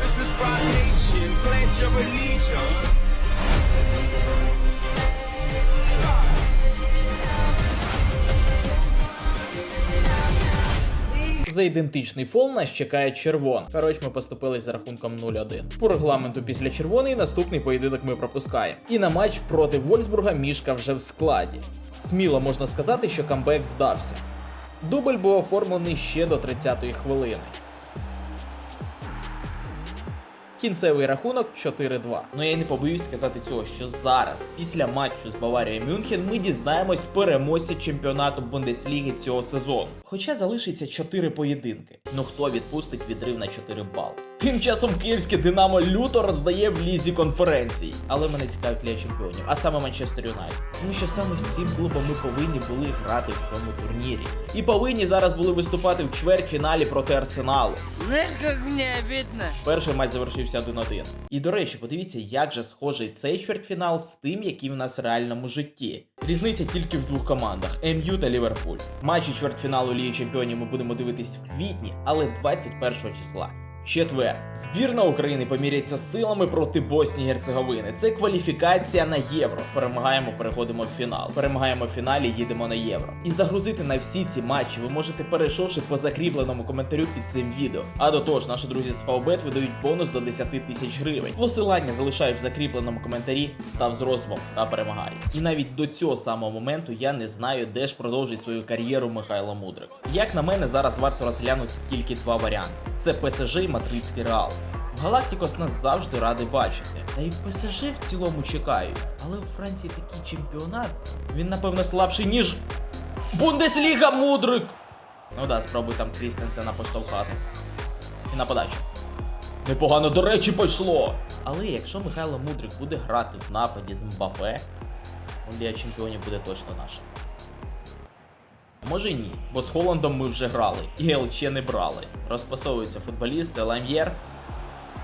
this is Nation. Your allegiance. За ідентичний фол нас чекає червона. Коротше, ми поступили за рахунком 0-1. По регламенту після червоної наступний поєдинок ми пропускаємо. І на матч проти Вольсбурга мішка вже в складі. Сміло можна сказати, що камбек вдався. Дубль був оформлений ще до 30-ї хвилини. Кінцевий рахунок 4-2. Ну я не побоюсь сказати цього, що зараз, після матчу з Баварією Мюнхен, ми дізнаємось переможця чемпіонату Бундесліги цього сезону. Хоча залишиться 4 поєдинки. Ну хто відпустить відрив на 4 бали? Тим часом київське Динамо люто роздає в лізі конференції. Але мене цікавить Лія чемпіонів, а саме Манчестер Юнайтед. Тому що саме з цим клубом ми повинні були грати в цьому турнірі. І повинні зараз були виступати в чвертьфіналі проти Арсеналу. Знаешь, как мне обидно? Перший матч завершився 1-1. І до речі, подивіться, як же схожий цей чвертьфінал з тим, який в нас в реальному житті. Різниця тільки в двох командах МЮ та Ліверпуль. Матчі чвертьфіналу Ліги Чемпіонів ми будемо дивитись в квітні, але 21 числа. Четвер. Збірна України поміряється силами проти Боснії і Герцеговини. Це кваліфікація на євро. Перемагаємо, переходимо в фінал. Перемагаємо в фіналі, їдемо на євро. І загрузити на всі ці матчі ви можете перейшовши по закріпленому коментарю під цим відео. А до того ж, наші друзі з Фаубет видають бонус до 10 тисяч гривень. Посилання залишаю в закріпленому коментарі, став з розумом та перемагай. І навіть до цього самого моменту я не знаю, де ж продовжить свою кар'єру Михайло Мудрик. Як на мене, зараз варто розглянути тільки два варіанти: це ПСЖ Мадридський Реал. В Галактикос нас завжди радий бачити. Та і в ПСЖ в цілому чекають. Але у Франції такий чемпіонат. Він, напевно, слабший, ніж. Бундесліга Мудрик! Ну да, спробуй там Крістенсена поштовхати. І на подачу. Непогано, до речі, пішло. Але якщо Михайло Мудрик буде грати в нападі з Мбапе, Лія чемпіонів буде точно наша. Може ні, бо з Холландом ми вже грали, і ЛЧ не брали. Розпасовуються футболісти, Лам'єр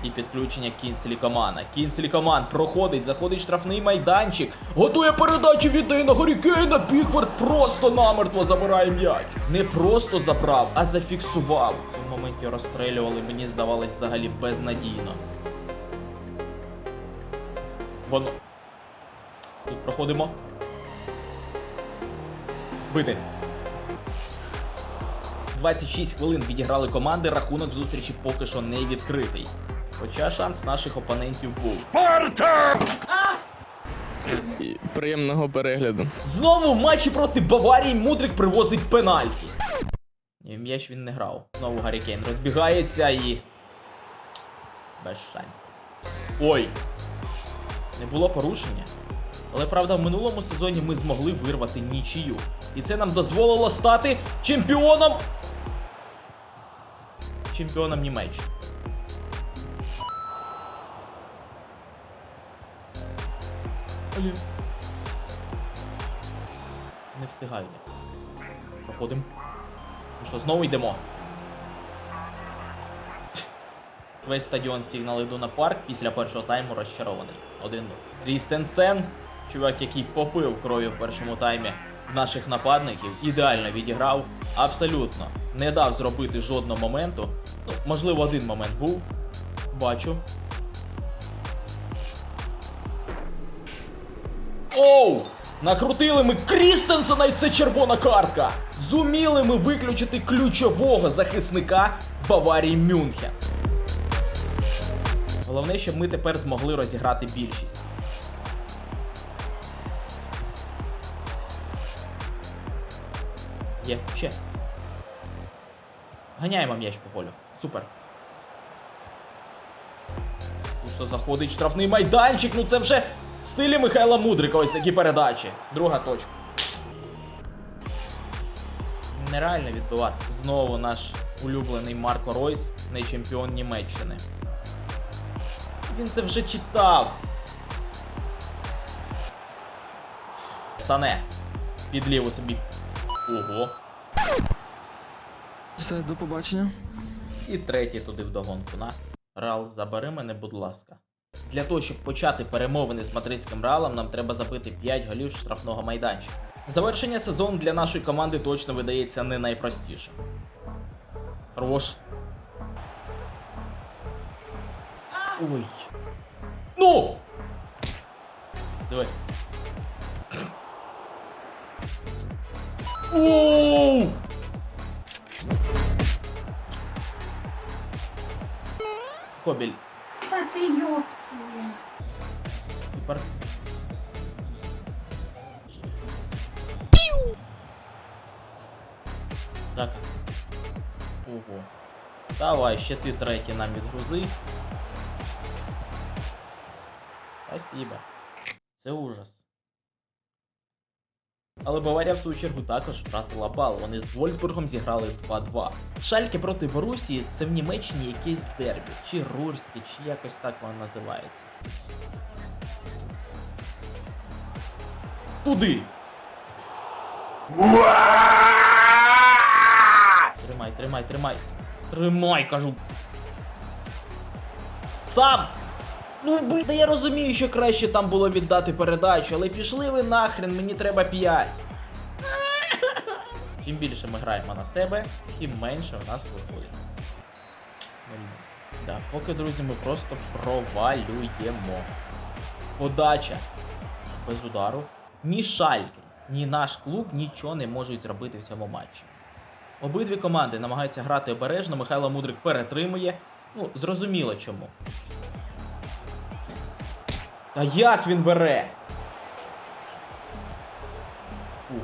і підключення Кінслі Комана. Кінслі Коман проходить, заходить штрафний майданчик, готує передачу віддає на Горікейна. Пікфорд просто намертво забирає м'яч. Не просто забрав, а зафіксував. В цьому моменті розстрелювали, мені здавалось взагалі безнадійно. Воно. Тут проходимо. Бити. 26 хвилин відіграли команди, рахунок зустрічі поки що не відкритий. Хоча шанс наших опонентів був. І Приємного перегляду. Знову в матчі проти Баварії Мудрик привозить пенальті. В м'яч він не грав. Знову Гаррі Кейн розбігається і. Без шансів. Ой! Не було порушення. Але правда, в минулому сезоні ми змогли вирвати нічию. І це нам дозволило стати чемпіоном. Чемпіоном Німеччини. Блін. Не встигаю. Проходимо. Ну що, знову йдемо. Весь стадіон сигнал на парк після першого тайму розчарований. 1-0. Крістенсен, чувак, який попив крові в першому таймі наших нападників, ідеально відіграв. Абсолютно не дав зробити жодного моменту. Ну, можливо, один момент був. Бачу. Оу! Накрутили ми Крістенсена і це червона картка! Зуміли ми виключити ключового захисника Баварії Мюнхен. Головне, щоб ми тепер змогли розіграти більшість. Є, ще. Ганяємо м'яч по полю. Супер. Пусто заходить штрафний майданчик. Ну це вже в стилі Михайла Мудрика ось такі передачі. Друга точка. Нереально відбивати. Знову наш улюблений Марко Ройс, не чемпіон Німеччини. Він це вже читав. Сане. Під ліву собі. Ого. Все, до побачення. І третій туди вдогонку. На. Рал, забери мене, будь ласка. Для того, щоб почати перемовини з мадридським Реалом, нам треба забити 5 голів штрафного майданчика. Завершення сезону для нашої команди точно видається не найпростішим. Хорош. Ой. Ну! Диви. Оу! Кобель. Та ти ёб твою. Супер. Так. Ого. Давай, ще ти третій нам відгрузи. Спасибо. Це ужас. Але Баварія в свою чергу також втратила бал. Вони з Вольсбургом зіграли 2-2. Шальки проти Борусії це в Німеччині якесь дербі, чи Рурське, чи якось так воно називається. Туди! Тримай, тримай, тримай. Тримай, кажу. Сам! Ну, блін, я розумію, що краще там було віддати передачу, але пішли ви нахрен, мені треба 5. Чим більше ми граємо на себе, тим менше в нас виходить. Да, поки, друзі, ми просто провалюємо. Подача. Без удару. Ні Шальки, ні наш клуб нічого не можуть зробити в цьому матчі. Обидві команди намагаються грати обережно, Михайло Мудрик перетримує. Ну, зрозуміло чому. Та як він бере? Ух.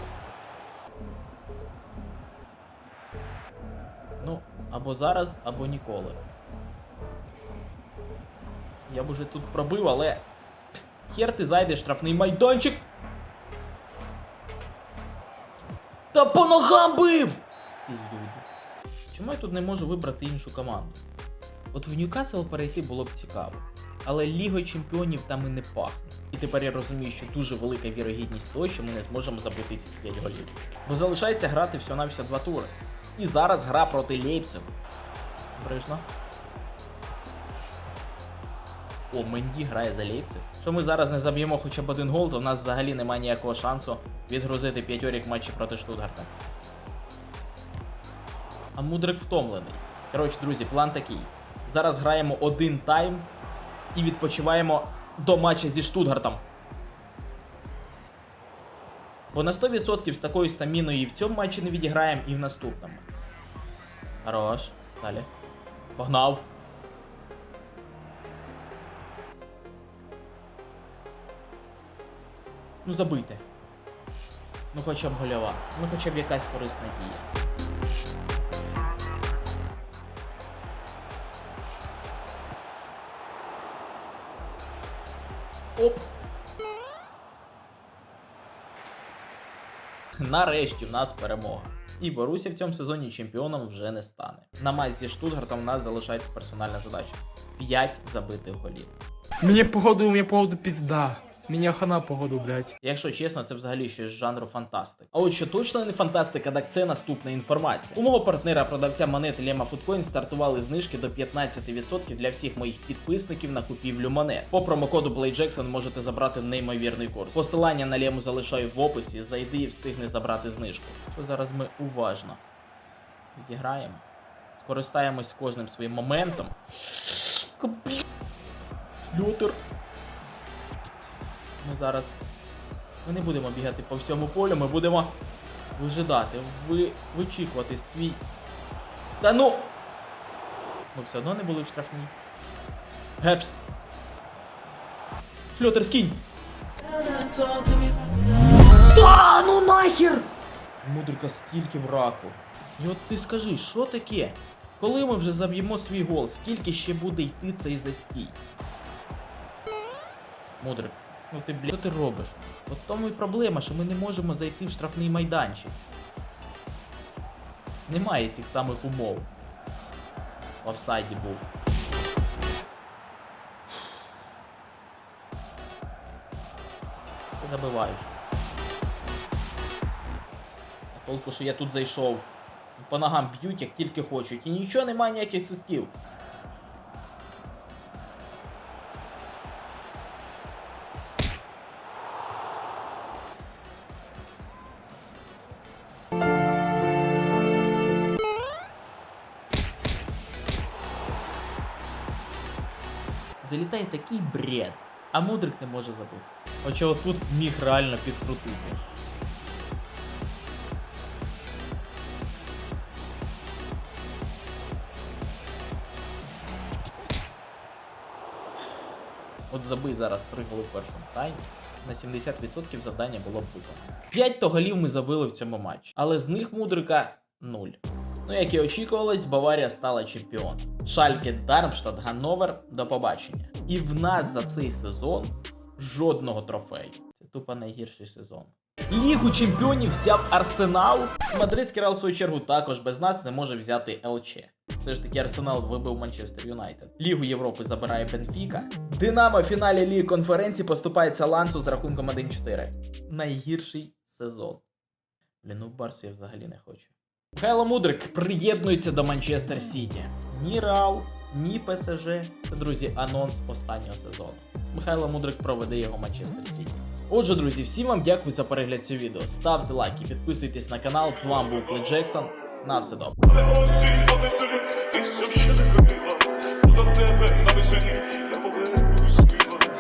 Ну, або зараз, або ніколи. Я б уже тут пробив, але. Хер ти зайдеш штрафний майданчик. Та по ногам бив! Чому я тут не можу вибрати іншу команду? От в Ньюкасл перейти було б цікаво. Але Лігою Чемпіонів там і не пахне. І тепер я розумію, що дуже велика вірогідність того, що ми не зможемо забити ці 5 голів. Бо залишається грати всього на два тури. І зараз гра проти Лейпцигу. Обережно. О, Менді грає за Лейпциг. Що ми зараз не заб'ємо хоча б один гол, то в нас взагалі немає ніякого шансу відгрузити п'ятьорік матчі проти Штутгарта. А Мудрик втомлений. Коротше, друзі, план такий. Зараз граємо один тайм і відпочиваємо до матча зі Штутгартом. Бо на 100% з такою стаміною і в цьому матчі не відіграємо, і в наступному. Хорош. Далі. Погнав. Ну забийте. Ну хоча б гольова. Ну хоча б якась корисна дія. Оп. Нарешті в нас перемога. І Боруся в цьому сезоні чемпіоном вже не стане. На матч зі Штутгартом в нас залишається персональна задача: 5 забитих голів. Мені погоду, мені погоду пизда. Меня хана походу, блядь. Якщо чесно, це взагалі щось з жанру фантастик. А от що точно не фантастика, так це наступна інформація. У мого партнера продавця монет Lema Foodcoin стартували знижки до 15% для всіх моїх підписників на купівлю монет. По промокоду BladeJackson можете забрати неймовірний курс. Посилання на лему залишаю в описі. Зайди і встигни забрати знижку. Що зараз ми уважно відіграємо. Скористаємось кожним своїм моментом. Капі-. Ми зараз. Ми не будемо бігати по всьому полю, ми будемо вижидати, ви, вичікувати свій. Та ну! Ми все одно не були в штрафній. Гепс. Шльотер, скинь! Та ну нахер! Мудрика стільки браку. І от ти скажи, що таке? Коли ми вже заб'ємо свій гол, скільки ще буде йти цей застій? Мудрик, ну ти, бля, що ти робиш? От тому і проблема, що ми не можемо зайти в штрафний майданчик. Немає цих самих умов. В офсайді був. Ти забиваєш. Толку, що я тут зайшов. По ногам б'ють, як тільки хочуть. І нічого немає ніяких свистків. Залітає такий бред, а Мудрик не може забити. Хоча от тут міг реально підкрутити. От забий зараз три голи в першому таймі. На 70% завдання було б виконано. 5 то голів ми забили в цьому матчі, але з них мудрика 0. Ну, як і очікувалось, Баварія стала чемпіоном. Шальке, Дармштадт, Ганновер до побачення. І в нас за цей сезон жодного трофею. Це тупо найгірший сезон. Лігу чемпіонів взяв Арсенал. Мадридський Реал, в свою чергу, також без нас не може взяти ЛЧ. Все ж таки Арсенал вибив Манчестер Юнайтед. Лігу Європи забирає Бенфіка. Динамо в фіналі Ліги конференції поступається Лансу з рахунком 1-4. Найгірший сезон. Блін, ну в Барсі я взагалі не хочу. Михайло Мудрик приєднується до Манчестер Сіті. Ні Реал, ні ПСЖ. Це, друзі, анонс останнього сезону. Михайло Мудрик проведе його Манчестер Сіті. Отже, друзі, всім вам дякую за перегляд цього відео. Ставте лайки, підписуйтесь на канал. З вами був Клей Джексон. На все добре.